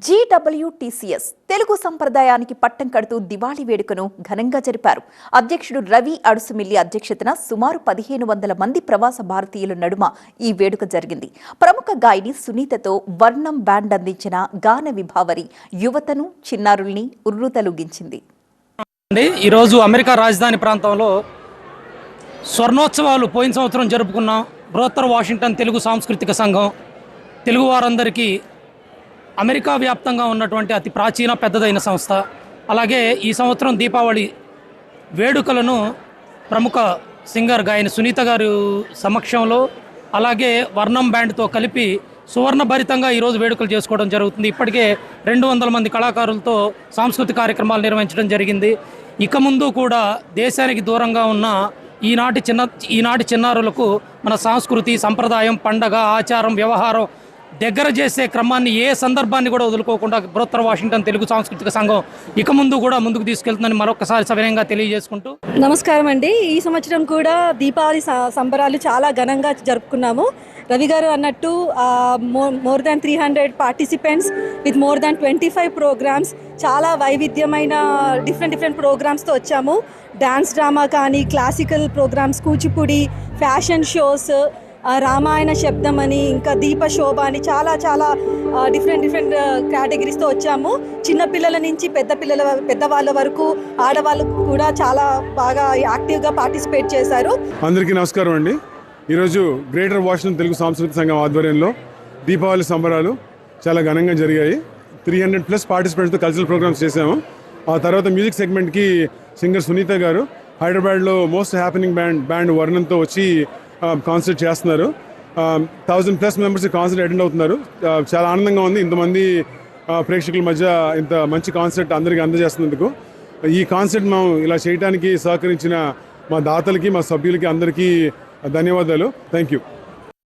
GWTCS Telugu సంప్రదాయానికి పట్టం కడుతూ దివాళీ వేడుకను ఘనంగా జరిపారు. అధ్యక్షుడు రవి అడుసుమిల్లి అధ్యక్షతన సుమారు పదిహేను వందల మంది ప్రవాస భారతీయుల నడుమ ఈ వేడుక జరిగింది. ప్రముఖ గాయని సునీతతో వర్ణం బ్యాండ్ అందించిన గాన విభావరి యువతను చిన్నారుల్ని ఉర్రుతలుగించింది. ఈరోజు అమెరికా రాజధాని ప్రాంతంలో స్వర్ణోత్సవాలు పోయిన సంవత్సరం జరుపుకున్నాం బృహత్తర వాషింగ్టన్ తెలుగు సాంస్కృతిక సంఘం తెలుగు వారందరికీ అమెరికా వ్యాప్తంగా ఉన్నటువంటి అతి ప్రాచీన పెద్దదైన సంస్థ. అలాగే ఈ సంవత్సరం దీపావళి వేడుకలను ప్రముఖ సింగర్ గాయని సునీత గారు సమక్షంలో అలాగే వర్ణం బ్యాండ్తో కలిపి సువర్ణభరితంగా ఈరోజు వేడుకలు చేసుకోవడం జరుగుతుంది. ఇప్పటికే రెండు వందల మంది కళాకారులతో సాంస్కృతిక కార్యక్రమాలు నిర్వహించడం జరిగింది. ఇక ముందు కూడా దేశానికి దూరంగా ఉన్న ఈనాటి చిన్న ఈనాటి చిన్నారులకు మన సంస్కృతి సంప్రదాయం పండగ ఆచారం వ్యవహారం దగ్గర చేసే క్రమాన్ని ఏ సందర్భాన్ని కూడా వదులుకోకుండా బృహత్తర వాషింగ్టన్ తెలుగు సాంస్కృతిక సంఘం ఇక ముందు కూడా ముందుకు తీసుకెళ్తుందని మరొకసారి సవినయంగా తెలియజేసుకుంటూ నమస్కారం అండి. ఈ సంవత్సరం కూడా దీపావళి సంబరాలు చాలా ఘనంగా జరుపుకున్నాము. రవి గారు అన్నట్టు more than three hundred participants with more than twenty five programmes చాలా వైవిధ్యమైన డిఫరెంట్ డిఫరెంట్ ప్రోగ్రామ్స్తో వచ్చాము. డ్యాన్స్ డ్రామా కానీ classical programmes Kuchipudi fashion shows Ramayana శబ్దం అని ఇంకా దీప శోభ అని చాలా చాలా డిఫరెంట్ డిఫరెంట్ కేటగిరీస్తో వచ్చాము. చిన్నపిల్లల నుంచి పెద్ద పిల్లల పెద్దవాళ్ళ వరకు ఆడవాళ్ళు కూడా చాలా బాగా యాక్టివ్గా పార్టిసిపేట్ చేశారు. అందరికీ నమస్కారం అండి. ఈరోజు గ్రేటర్ వాషింగ్టన్ తెలుగు సాంస్కృతిక సంఘం ఆధ్వర్యంలో దీపావళి సంబరాలు చాలా ఘనంగా జరిగాయి. త్రీ హండ్రెడ్ ప్లస్ పార్టిసిపెంట్స్తో కల్చరల్ ప్రోగ్రామ్స్ చేసాము ఆ తర్వాత మ్యూజిక్ సెగ్మెంట్కి సింగర్ సునీత గారు హైదరాబాద్లో మోస్ట్ హ్యాపెనింగ్ బ్యాండ్ బ్యాండ్ వర్ణంతో వచ్చి Um, కాన్సర్ట్ చేస్తున్నారు. Thousand plus members concert attend అవుతున్నారు. Uh, చాలా ఆనందంగా ఉంది. ఇంతమంది uh, ప్రేక్షకుల మధ్య ఇంత మంచి కాన్సర్ట్ అందరికీ అందజేస్తున్నందుకు. ఈ కాన్సర్ట్ మేము ఇలా చేయడానికి సహకరించిన మా దాతలకి మా సభ్యులకి అందరికీ ధన్యవాదాలు. Thank you